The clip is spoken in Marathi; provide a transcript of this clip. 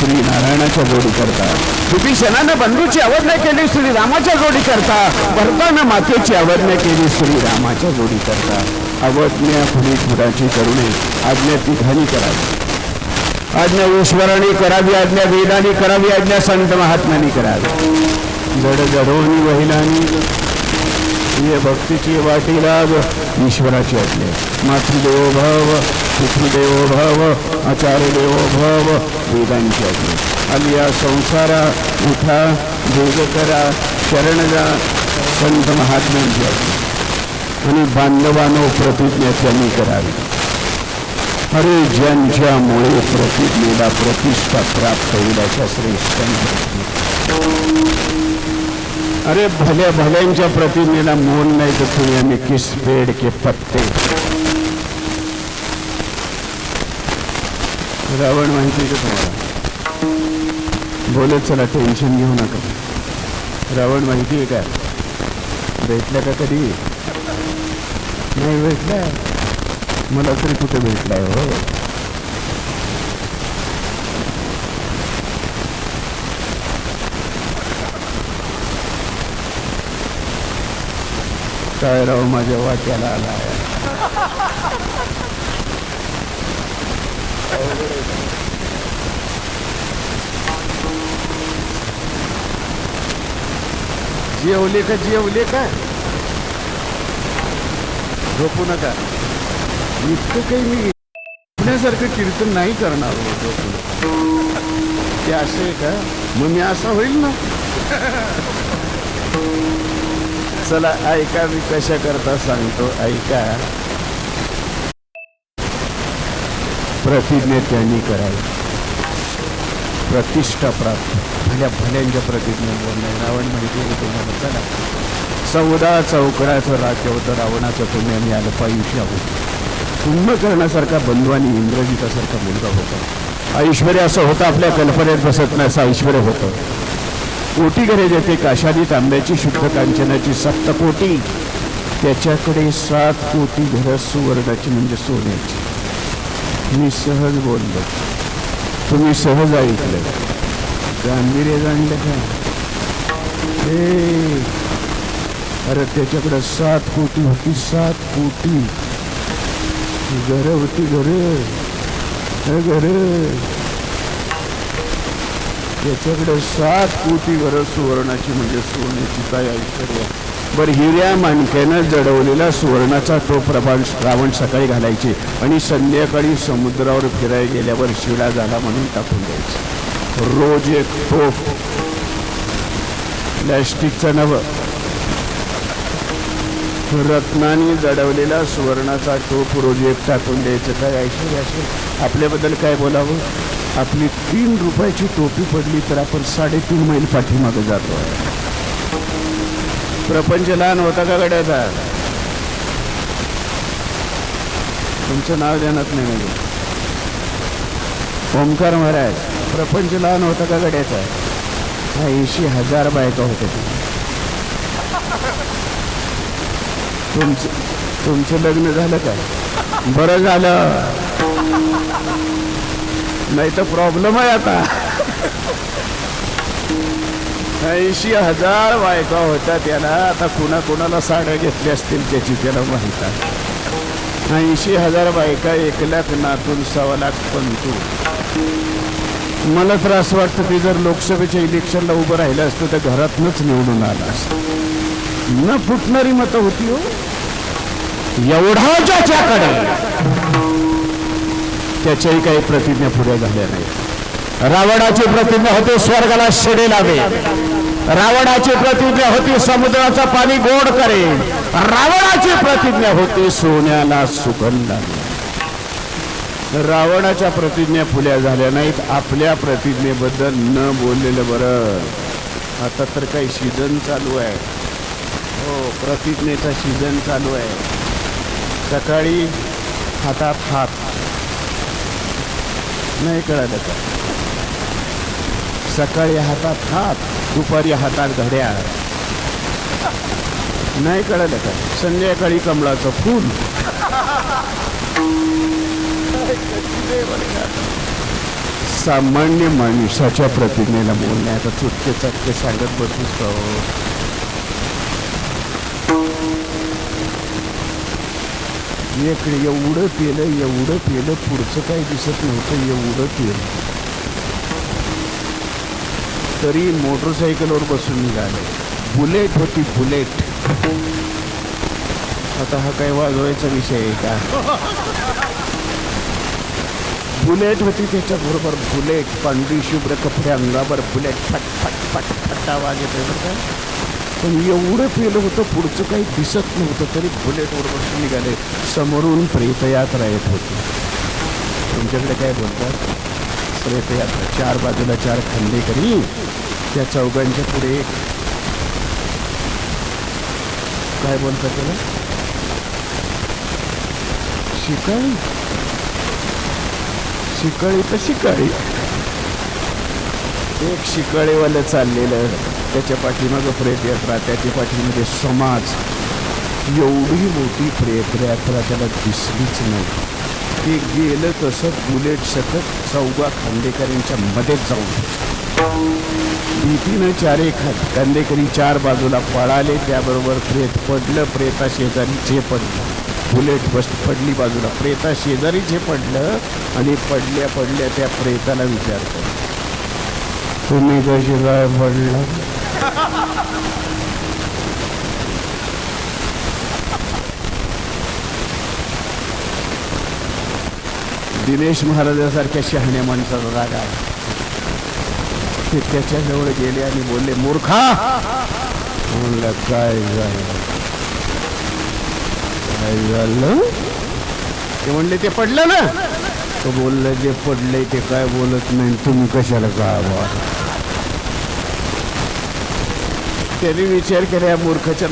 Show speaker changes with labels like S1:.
S1: श्री नारायणाच्या जोडी करता विभीषणानं बंधूची अवज्ञा केली श्री रामाच्या जोडी करता भरतानं मातेची अवज्ञा केली श्री रामाच्या जोडी करता अवज्ञा पुढे पुढाची करुणे आज्ञा तिघानी करावी. आज्ञा ईश्वराने करावी आज्ञा वेदानी करावी आज्ञा संत महात्म्याने करावी. जड जडोनी वहिलांनी ये भक्तीची वाटी लाग ईश्वराची आज्ञा. मातृदेवो भव पितृदेवो भव आचार्य देवो भव वेदांची आज्ञा आलिया संसारा उठा जोग करा शरण जा संत महात्म्यांची आज्ञा आणि बांधवानो प्रतिज्ञा त्यांनी करावी. अरे ज्यांच्यामुळे प्रतिज्ञेला प्रतिष्ठा प्राप्त होईल अशा श्रेष्ठ अरे भल्या भल्यांच्या प्रतिज्ञेला मोल नाही तर तुम्ही आम्ही किस पेड के पत्ते. रावण म्हणजे माहिती का तुम्हाला. बोलत चला टेन्शन घेऊ नका. रावण माहिती आहे का? भेटलं का कधी? नाही भेटलाय मला तरी कुठे भेटलाय हो? काय राव माझ्या वाट्याला आला आहे. जेवले का जेवले का झोपू नका. इतकं काही मी पुण्यासारखं कीर्तन नाही करणार हो, झोपून. ते असं आहे का? मग मी असा होईल ना? चला ऐका मी कशा करता सांगतो. ऐका. प्रतिज्ञा त्यांनी करावी. प्रतिष्ठा प्राप्त. भल्या भल्यांच्या प्रतिज्ञा बोलणे रावण म्हणजे माहिती आहे तुम्हाला चला. चौदा चौकडाचं राज्य होतं. रावणाचं तुम्ही आम्ही अल्पायुष्य आहोत कुंभकर्णासारखा बंधू आणि इंद्रजितासारखा मुलगा होता. ऐश्वर्य असं होतं. आपल्या कल्पनेत बसत नाही. असं ऐश्वर होतं. कोटी घरे येते काशादी तांब्याची शुद्ध कांचनाची सप्तकोटी त्याच्याकडे सात कोटी घरं सुवर्णाची म्हणजे सोन्याची. मी सहज बोललो. तुम्ही सहज ऐकलं. गांभीर्य जाणलं का? हे. अरे त्याच्याकडे सात कोटी होती सात कोटी. घरं होती घरं. घरं. त्याच्याकडे सात कोटी वर सुवर्णाची म्हणजे सोन्याची काय ऐश्वर्या. बरं हिऱ्या माणक्यानं जडवलेला सुवर्णाचा टोप प्रभाव रावण सकाळी घालायचे आणि संध्याकाळी समुद्रावर फिरायला गेल्यावर शिळा झाला म्हणून टाकून द्यायचे. रोज एक टोप. प्लॅस्टिकचं नवं रत्नाने जडवलेला सुवर्णाचा टोप रोज एक टाकून द्यायचं. काय ऐश्वर्य असेल आपल्याबद्दल काय बोलावं? आपली तीन रुपयाची टोपी पडली तर आपण साडेतीन मैल पाठीमागे जातो प्रपंच लहान होता का गड्याचा तुमचं नाव देणार नाही म्हणजे. ओंकार महाराज प्रपंच लहान होता का गड्याचा ऐंशी हजार बायका होते तुमचं तुमचं लग्न झालं काय बरं झालं. नाही तर प्रॉब्लेम आहे आता. ऐंशी हजार बायका होत्या त्याला आता कुणा कुणाला साड्या घेतल्या असतील त्याची त्याला माहिती आहे. ऐंशी हजार बायका एक लाख नातून सव्वा लाख पंतू. मला तर असं वाटतं की जर लोकसभेच्या इलेक्शनला उभं राहिलं असतं तर घरातनंच निवडून आलं असतं. न फुटणारी मतं होती हो. एवढा ज्याच्याकडे. त्याच्याही काही प्रतिज्ञा पुढे झाल्या नाही रावणाची प्रतिज्ञा होते स्वर्गाला शेडे लावे. रावणाची प्रतिज्ञा होती समुद्राचं पाणी गोड करे रावणाची प्रतिज्ञा होती सोन्याला सुगंध रावणाच्या प्रतिज्ञा फुल्या झाल्या नाहीत आपल्या प्रतिज्ञेबद्दल न बोललेलं बरं. आता तर काही सीझन चालू आहे. हो प्रतिज्ञेचा सीझन चालू आहे. सकाळी हातात हात. नाही कळालं का? सकाळी हातात हात दुपारी हातात घड्याळ. नाही कळलं का? संध्याकाळी कमळाचं फूल. सामान्य माणसाच्या प्रतिमेला बोलणे आता चुटके चटके सांगत बसूच का इकडे एवढं पेलं एवढं पेलं पुढचं काही दिसत नव्हतं एवढं पेलं. तरी मोटरसायकलवर बसून निघाले. बुलेट होती बुलेट. आता हा काय वाजवायचा विषय आहे का? बुलेट होती त्याच्याबरोबर बुलेट पांढरी शुभ्र कपडे अंगावर बुलेट फट फट फट फटा आवाज येतोय बरं का? पण एवढं पेलं होतं पुढचं काही दिसत नव्हतं तरी बुलेटवर बसून निघाले. समोरून प्रेतयात्रा येत होती. तुमच्याकडे काय बोलतात? प्रेतयात्रा चार बाजूला चार खंडेकरी त्या चौघांच्या पुढे काय बोलतात त्याला? शिकाळी? शिकाळी तर शिकाळी. एक शिकाळीवालं चाललेलं त्याच्या पाठीमागं प्रेतयात्रा त्याच्या पाठीमध्ये समाज. एवढी मोठी प्रेतयात्रा त्याला दिसलीच नाही. ते गेलं तसं बुलेट सतत चौगा खांडेकरांच्या मध्येच जाऊन. भीतीनं चारे खा खांदेकरी चार बाजूला पळाले त्याबरोबर प्रेत पडलं प्रेता शेजारी जे पडलं. बुलेट बस पडली बाजूला प्रेता शेजारी जे पडलं आणि पडल्या पडल्या त्या प्रेताला विचारतं तुम्ही कशी काय पडला. दिनेश महाराजासारख्या शहाण्या माणसाचा राग आहे. ते त्याच्याजवळ गेले आणि बोलले मूर्खा! म्हणलं काय झालं? काय झालं? ते म्हणले ते पडलं ना? तो बोललं जे पडले ते काय बोलत नाही तुम्ही कशाला गावा? त्याने विचार केला या मूर्खाच्या